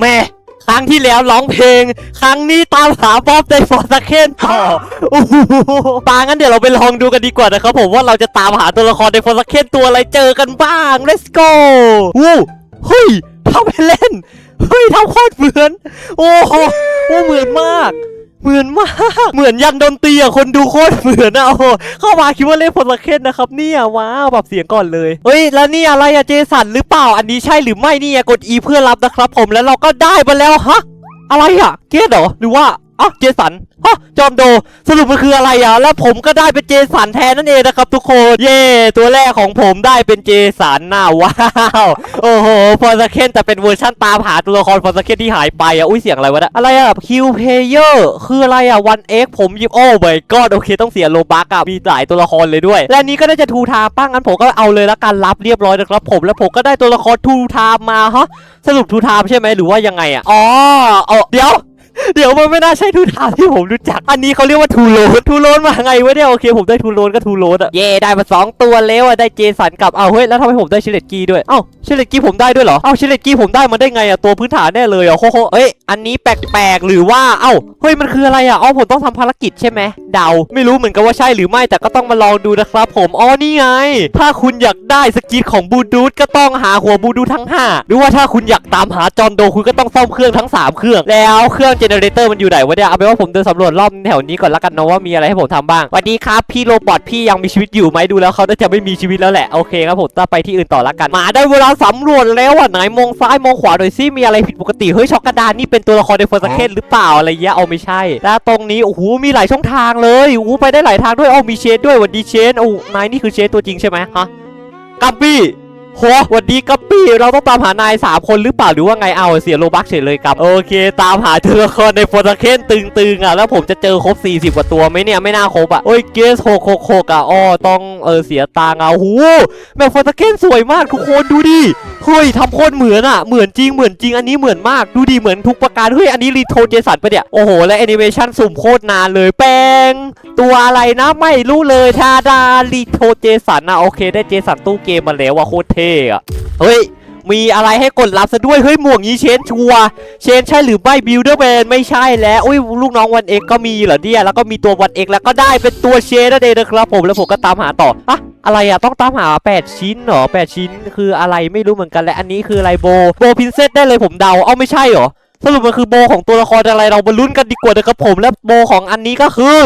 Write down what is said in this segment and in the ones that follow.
แม่ครั้งที่แล้วร้องเพลง ครั้งนี้ตามหาบ๊อบในฟอร์สเคนต่อโอ้โหปางั้นเดี๋ยวเราไปลองดูกันดีกว่านะครับผมว่าเราจะตามหาตัวละครในฟอร์สเคนตัวอะไรเจอกันบ้าง let's go วู้เฮ้ยทำไปเล่น เฮ้ยทำโคตรเหมือน โอ้โหโอ้เหมือนมาก เหมือนมาก เหมือนยันดนตรีอะคนดูโคตรเหมือนอะโอ้โหเข้ามาคิดว่าเล่นพลเคนนะครับเนี่ยว้าวแบบเสียงก่อนเลยเฮ้ยแล้วนี่อะไรอะเจสันหรือเปล่าอันนี้ใช่หรือไม่นี่ยกด E เพื่อรับนะครับผมแล้วเราก็ได้มาแล้วฮะอะไรอะเกตเหรอหรือว่า อ๋อเจสันฮะจอมโด สรุปมันคืออะไรอะ แล้วผมก็ได้เป็นเจสันแทนนั่นเองนะครับทุกคน เย่ตัวแรกของผมได้เป็นเจสันน่าว้าว โอ้โห ฟอร์สเคนแต่เป็นเวอร์ชั่นตามหาตัวละครฟอร์สเคนที่หายไปอะ อุ้ยเสียงอะไรวะนี่ยอะไรอะคิวเพเยอร์คืออะไรอะวันเอ็กผมหยิบโอ้ไม่ก็โอเคต้องเสียโลบักอะ มีหลายตัวละครเลยด้วย และนี้ก็น่าจะทูทามป้างั้นผมก็เอาเลยละกันรับเรียบร้อยนะครับผมแล้วผมก็ได้ตัวละครทูทามมาฮะสรุปทูทามใช่ไหมหรือว่ายังไงอะอ๋อเอาเดี๋ยว เดี๋ยวมันไม่น่าใช่ทูทาวที่ผมรู้จัก อันนี้เขาเรียกว่าทูโรนทูโรนมาไงวะเนี่ยโอเคผมได้ทูโรนก็ทูโรนอะเย่ได้มาสองตัวแล้วอะได้เจสันกับเอาเฮ้ยแล้วทำไมผมได้ชิเลตกี้ด้วยเอ้าชิเลตกี้ผมได้ด้วยเหรอเอ้าชิเลตกี้ผมได้มาได้ไงอะตัวพื้นฐานแน่เลยอะโคโคเอ้ยอันนี้แปลกๆหรือว่าเอ้าเฮ้ยมันคืออะไรอะอ๋อผมต้องทำภารกิจใช่ไหม เดา ไม่รู้เหมือนกันว่าใช่หรือไม่แต่ก็ต้องมาลองดูนะครับผมอ๋อนี่ไง ถ้าคุณอยากได้สกินของบูดูดก็ต้องหาหัวบูดูทั้งห้าหรือว่าถ้าคุณอยากตามหาจอนโดคุณก็ต้องซ่อมเครื่องทั้งสามเครื่อง แล้วเครื่องเจเนเรเตอร์มันอยู่ไหนวะเนี่ยเอาเป็นว่าผมเดินสำรวจรอบแถวนี้ก่อนละกันเนาะว่ามีอะไรให้ผมทำบ้างสวัสดีครับพี่โรบอทพี่ยังมีชีวิตอยู่ไหมดูแล้วเขาน่าจะไม่มีชีวิตแล้วแหละโอเคครับผมต้อไปที่อื่นต่อละกันมาได้เวลาสำรวจแล้วอะไหนมองซ้ายมองขวาหน่อยซิมีอะไรผิดปกติเฮ้ยช็อกกระดานนี่เป็นตัวละครในเฟอร์สเคนหรือเปล่าอะไรเงี้ยเอาไม่ใช่แล้วตรงนี้โอ้โหมีหลายช่องทางเลยเลยอ้ไปได้หลายทางด้วยเอามีเชนด้วยวัสดีเชนโอ้นายนี่คือเชนตัวจริงใช่ไหมฮะกัปปี้ โหวัสดีกัปปี้เราต้องตามหานายสามคนหรือเปล่าหรือว่าไงเอาเสียโลบักเฉยเลยครับโอเค ตามหาตัวละครในโฟร์เคนตึงๆอะแล้วผมจะเจอครบ 40 กว่าตัวไหมเนี่ยไม่น่าครบอะโอ้ยเกสหกหกหกอะอ้อต้องเออเสียตังค์อะหูแมวโฟร์เคนสวยมากทุกคนดูดิเฮ้ยทำโคตรเหมือนอะเหมือนจริงเหมือนจริงอันนี้เหมือนมากดูดิเหมือนทุกประการเฮ้ยอันนี้รีโทเจสันปะเนี่ยโอ้โหและแอนิเมชันสุ่มโคตรนานเลยแป้งตัวอะไรนะไม่รู้เลยทาดารีโทเจสันนะโอเค ได้เจสันตู้เกมมาแล้วว่ะโคตรเท่อะเฮ้ย มีอะไรให้กดรับซะด้วย เฮ้ย หมวกนี้เชนชัว เชนใช่หรือไม่บิลเดอร์แมนไม่ใช่แล้วอุ้ยลูกน้องวันเอกก็มีเหรอเนี่ยแล้วก็มีตัววันเอกแล้วก็ได้เป็นตัวเชนนั่นเองนะครับผมแล้วผมก็ตามหาต่ออะอะไรอะต้องตามหา 8 ชิ้นเหรอ 8 ชิ้นคืออะไรไม่รู้เหมือนกันและอันนี้คืออะไรโบโบพินเซสได้เลยผมเดาเอ้าไม่ใช่เหรอสรุปมันคือโบของตัวละครอะไรเรามาลุ้นกันดีกว่านะครับผมและโบของอันนี้ก็คือ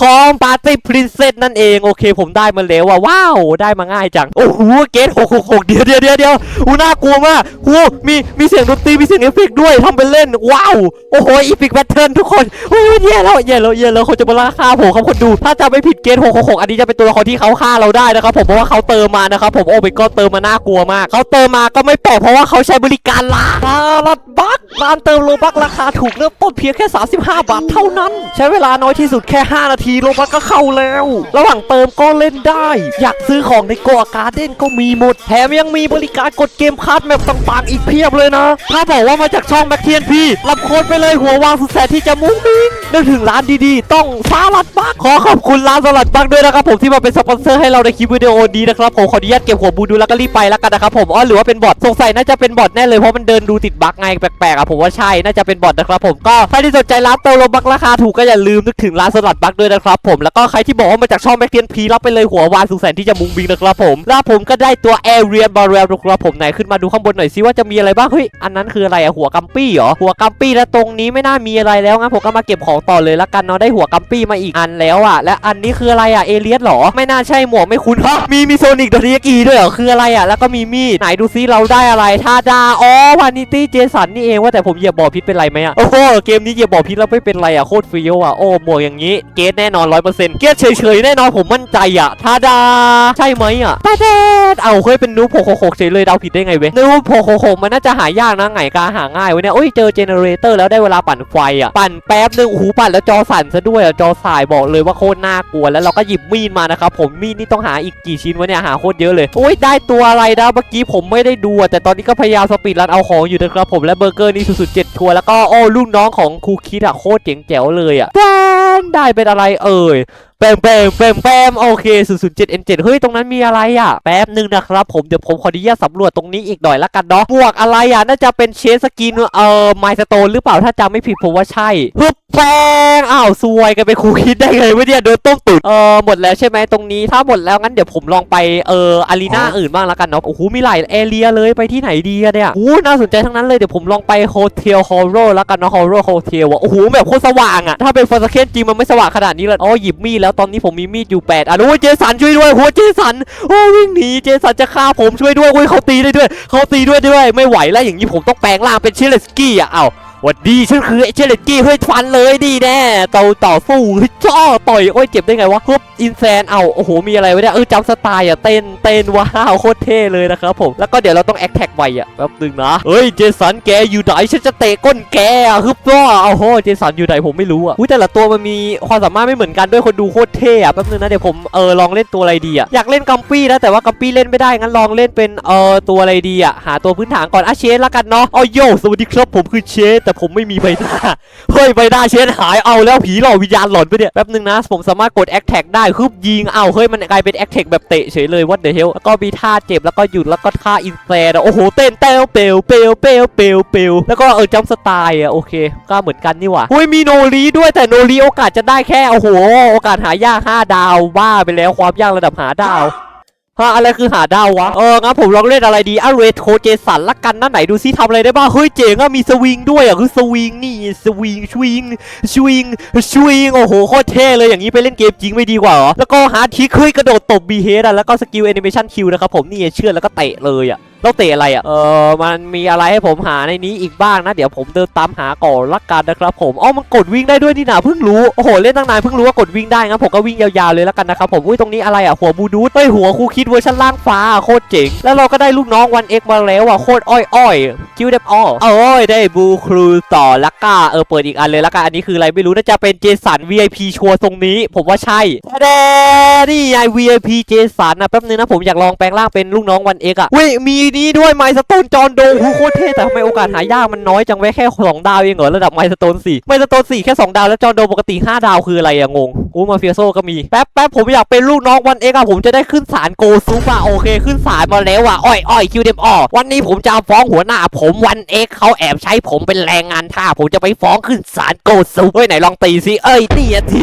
ของปาร์ตี้พรินเซสนั่นเองโอเค ผมได้มาแล้วว่ะว้าวได้มาง่ายจัง โอ้โหเกตหกหกหกเดี๋ยวเดี๋ยวเดี๋ยวเดี๋ยวอู้น่ากลัวมากหูมีมีเสียงดนตรีมีเสียงเอฟเฟกด้วยทำเป็นเล่น ว้าวโอ้โหอีพิกแบทเทิลทุกคนโอ้ยแย่แล้วแย่แล้วแย่แล้วเขาจะมาล่าฆ่าผมครับคนดู ถ้าจะไม่ผิดเกตหกหกหกอันนี้จะเป็นตัวละครที่เขาฆ่าเราได้นะครับผมเพราะว่าเขาเติมมานะครับผมโอ้ไปก็เติมมาน่ากลัวมากเขาเติมมาก็ไม่แปลกเพราะว่าเขาใช้บริการลาลัดบักร้านเติมโลบักราคาถูกเริ่มต้นเพียงแค่ 35 บาทเท่านั้น ใช้เวลาน้อยที่สุดแค่ 5 นาทีโลบักก็เข้าแล้ว ระหว่างเติมก็เล่นได้ อยากซื้อของในกอาการ์เด้นก็มีหมด แถมยังมีบริการกดเกมคัสแมปต่างๆอีกเพียบเลยนะ ถ้าบอกว่ามาจากช่องแบ็คเทียนพี่รับโค้ดไปเลยหัววางสุดแสนที่จะมุ้งมิ้งนึกถึงร้านดีๆ ต้องสลัดบักขอขอบคุณร้านสลัดบักด้วยนะครับผมที่มาเป็นสปอนเซอร์ให้เราในคลิปวิดีโอนี้นะครับผมขออนุญาตเก็บหัวบูดูแล้วก็รีบไปแล้วกันนะครับผมอ๋อหรือว่าเป็นบอทสงสัยน่าจะเป็นบอทแน่เลยเพราะมันเดินดูติดบักไงแปลกๆอะผมว่าใช่น่าจะเป็นบอทนะครับผมก็ใครที่สนใจร้านเติมโลบักราคาถูกก็อย่าลืมนึกถึงร้านสลัดบักด้วยนะครับผมแล้วก็ใครที่บอกว่ามาจากช่องแบ็คเทียนพีรับไปเลยหัววานสุแสนที่จะมุงบิงนะครับผมแล้วผมก็ได้ตัวแอเรียนบาร์เรลนะครับผมไหนขึ้นมาดูข้างบนหน่อยซิว่าจะมีอะไรบ้างเฮ้ยอันนั้นคืออะไรอะหัวกัมปี้เหรอหัวกัมปี้แล้วตรงนี้ไม่น่ามีอะไรแล้วงั้นผมก็มาเก็บของต่อเลยละกันเนาะได้หัวกัมปี้มาอีกอันแล้วอะและอันนี้คืออะไรอะเอเลียสหรอไม่น่าใช่หมวกไม่คุ้นฮะมีมีโซนิกดอทยกีด้วยเหรอคืออะไรอะแล้วก็มีมีดไหนดูซิเราได้อะไรทาดาอ๋อวานิตี้เจสันนี่เองว่าแต่ผมเหยียบบ่อพิษเป็นไรไหมอะโอ้โหเกมนี้เหยียบบ่อพิษแล้วไม่เป็นไรอะโคตรฟิวอะโอ้หมวกอย่างนี้เกตแน่นอนร้อยเปอร์เซ็นต์เกตเฉยๆแน่นอนผมมั่นใจอะทาดา ใช่ไหมอะตาเดดเอาเคยเป็นนูโพโคโคเฉยเลยเดาผิดได้ไงเว้ยนูโพโคโคมันน่าจะหายากนะไงกาหาง่ายเว้ยเนี่ยโอ้ยเจอเจเนเรเตอร์แล้วได้เวลาปั่นไฟอะปั่นแป๊บนึงโอ้โหปั่นแล้วจอสั่นซะด้วยอะจอสายบอกเลยว่าโคตรน่ากลัวแล้วเราก็หยิบมีดมานะครับผมมีดนี่ต้องหาอีกกี่ชิ้นวะเนี่ยหาโคตรเยอะเลยโอ้ยได้ตัวอะไรนะเมื่อกี้ผมไม่ได้ดูแต่ตอนนี้ก็พยายามสปีดรันเอาของอยู่นะครับผมและเบอร์เกอร์นี่สุดๆเจ็ดทัวแล้วก็โอ้ลูกน้องของครูคิดอะโคตรเจ๋งแจ๋วเลยอะแดนได้เป็นอะไรเอ่ย แปมแปมแปมแปมโอเค007 N7 เฮ้ย ตรงนั้นมีอะไรอะ แป๊บหนึ่งนะครับผม เดี๋ยวผมขออนุญาตสำรวจตรงนี้อีกหน่อยละกันเนาะหมวกอะไรอะ น่าจะเป็นเชสสกิน เอ่อไมสโตนหรือเปล่าถ้าจำไม่ผิดผมว่าใช่ฮึบแป้งอ้าวซวยกันไปครูคิดได้ไงวะเนี่ยโดนต้มตุ๋นเออหมดแล้วใช่ไหมตรงนี้ถ้าหมดแล้วงั้นเดี๋ยวผมลองไปเอออารีนาอื่นบ้างละกันเนาะโอ้โหมีหลายแอเรียเลยไปที่ไหนดีอะเนี่ยโอ้โหน่าสนใจทั้งนั้นเลยเดี๋ยวผมลองไปโฮเทลฮอลโรละกันเนาะฮอลโรโฮเทลอะโอ้โหแบบโคตรสว่างอะถ้าเป็นฟอร์สเคนจริงมันไม่สว่างขนาดนี้เลยอ๋อหยิบมีดแล้วตอนนี้ผมมีมีดอยู่แปดอะโอ้ยเจสันช่วยด้วยหัวเจสันโอ้วิ่งหนีเจสันจะฆ่าผมช่วยด้วยโอ้ยเขาตีได้ด้วยเขาตีด้วยด้วยไม่ไหวแล้วอย่างนี้ผมต้องแปลงร่างเป็นเชลสกี้อะเอ้า วัดดีฉันคือเชลกี้เฮ้ยฟันเลยดีแน่เตาต่อสู้เฮ้ยจ้อต่อยโอ้ยเจ็บได้ไงวะฮึบอินแซนเอาโอ้โหมีอะไรวะเนี่ยเออจำสไตล์อะเต้นเต้นว้าวโคตรเท่เลยนะครับผมแล้วก็เดี๋ยวเราต้องแอคแท็กไวอะแป๊บนึงนะเฮ้ยเจสันแกอยู่ไหนฉันจะเตะก้นแกฮึบว่าโอ้โหเจสันอยู่ไหนผมไม่รู้อะอุ้ยแต่ละตัวมันมีความสามารถไม่เหมือนกันด้วยคนดูโคตรเท่อะแป๊บนึงนะเดี๋ยวผมเออลองเล่นตัวอะไรดีอะอยากเล่นกัมปี้นะแต่ว่ากัมปี้เล่นไม่ได้งั้นลองเล่นเป็นเออตัวอะไรดีอะหาตัวพื้นฐานก่อนอะเชสละกันเนาะอ๋อโยสวัสดีครับผมคือเชสแต่ผมไม่มีใบหน้า เฮ้ยใบหน้าเชนหายเอาแล้วผีหลอกวิญญาณหลอนไปเนี่ยแป๊บนึงนะ ผมสามารถกดแอคแท็กได้คือยิงเอาเฮ้ยมันกลายเป็นแอคแท็กแบบเตะเฉยเลยวัดเด e เฮลแล้วก็มีท่าเจ็บแล้วก็หยุดแล้วก็ท่าอินแฟร์โอ้โหเต้นเต้วเปลวเปลวเปลวเปลวเปลวแล้วก็เออจัมสไตล์อะโอเคก็เหมือนกันนี่หว่าเฮ้ยมีโนรีด้วยแต่โนรีโอกาสจะได้แค่โอ้โหโอกาสหายาก5ดาวบ้าไปแล้วความยากระดับหาดาว ฮะอะไรคือหาดาววะ เอองั้นผมลองเล่นอะไรดีอะเรทโคเจสันละกันนะไหนดูซิทำอะไรได้บ้าง เฮ้ยเจ๋งอะมีสวิงด้วยอะคือสวิงนี่สวิงชวิงชวิงชวิงโอ้โหโคตรเท่เลยอย่างนี้ไปเล่นเกมจริงไม่ดีกว่าเหรอ แล้วก็หาทิคเฮ้ยกระโดดตบบีเฮดอะแล้วก็สกิลแอนิเมชันคิวนะครับผมนี่เชื่อแล้วก็เตะเลยอะ แล้วเตะอะไรอะ เออมันมีอะไรให้ผมหาในนี้อีกบ้างนะ เดี๋ยวผมเดินตามหาก่อนละกันนะครับผมอ๋อมันกดวิ่งได้ด้วยนี่นะเพิ่งรู้ โอ้โห เล่นตั้งนานเพิ่งรู้ว่ากดวิ่งได้งั้นผมก็วิ่งยาวๆเลยละกันนะครับผมอุ้ยตรงนี้อะไรอะหัวบูดูดเฮ้ยหัวครูคิดเวอร์ชันล่างฟ้าโคตรเจ๋ง แล้วเราก็ได้ลูกน้องวันเอ็กมาแล้วอะโคตรอ้อยอ้อยคิวเดมอ้อเอ้ยได้บูครูต่อละก้าเออเปิดอีกอันเลยละกันอันนี้คืออะไรไม่รู้น่าจะเป็นเจสัน VIP ชัวร์ตรงนี้ ผมว่าใช่แดนี่ไง VIP เจสันนะแป๊บนึงนะผมอยากลองแปลงร่างเป็นลูกน้องวันเอ็กอะเว้ยมีนี่ด้วยไมสโตนจอนโดหูโคตรเท่แต่ทำไมโอกาสหายากมันน้อยจังแว้แค่สองดาวเองเหรอระดับไมสโตนสี่ไมสโตนสี่แค่สองดาวแล้วจอนโดปกติห้าดาวคืออะไรอะงงอู้มาเฟียโซก็มีแป๊บแป๊บผมอยากเป็นลูกน้องวันเอ็กอะผมจะได้ขึ้นศาลโกซุปอะโอเค ขึ้นศาลมาแล้วอะอ้อยอ้อยคิวเดมอ้อวันนี้ผมจะฟ้องหัวหน้า ผมวันเอ็กเขาแอบใช้ผมเป็นแรงงานท่าผมจะไปฟ้องขึ้นศาลโกซุเฮ้ยไหนลองตีสิเอ้ยนี่อะที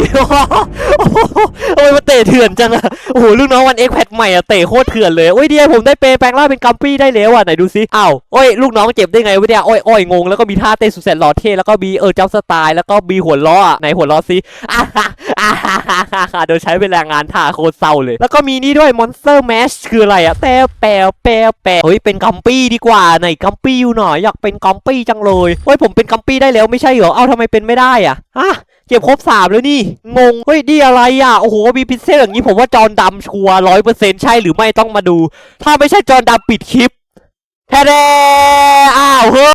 โอ้ยมันเตะเถื่อนจังอะโอ้โหลูกน้องวันเอ็กแพดใหม่อะเตะโคตรเถื่อนเลยโอ้ยเดียผมได้เปแปลงร่างเป็นกัมปี้ได้แล้วอะไหนดูสิอ้าวโอ้ยลูกน้องเจ็บได้ไงวะเนี่ยโอ้ยโอ้ยงงแล้วก็มีท่าเต้นสุดแสนหล่อเท่แล้วก็มีเออเจ้าสไตล์แล้วก็มีหัวล้ออะไหนหัวล้อสิอ่าฮ่าอ่าฮ่าฮ่าฮ่าโดยใช้เป็นแรงงานท่าโคตรเศร้าเลย แล้วก็มีนี่ด้วยมอนสเตอร์แมชคืออะไรอะแปลแปลแปลแปลเฮ้ยเป็นกัมปี้ดีกว่าไหนกัมปี้อยู่หน่อยอยากเป็นกัมปี้จังเลยเฮ้ยผมเป็นกัมปี้ได้แล้วไม่ใช่เหรอเอ้าทำไมเป็นไม่ได้อะฮะ เก็บครบสามแล้วนี่ งง เฮ้ยนี่อะไรอะ โอ้โห มีพิเซลอย่างนี้ผมว่าจอนดำชัวร้อยเปอร์เซ็นต์ใช่หรือไม่ต้องมาดู ถ้าไม่ใช่จอนดำปิดคลิปแท้ๆอ้าวเฮ้ย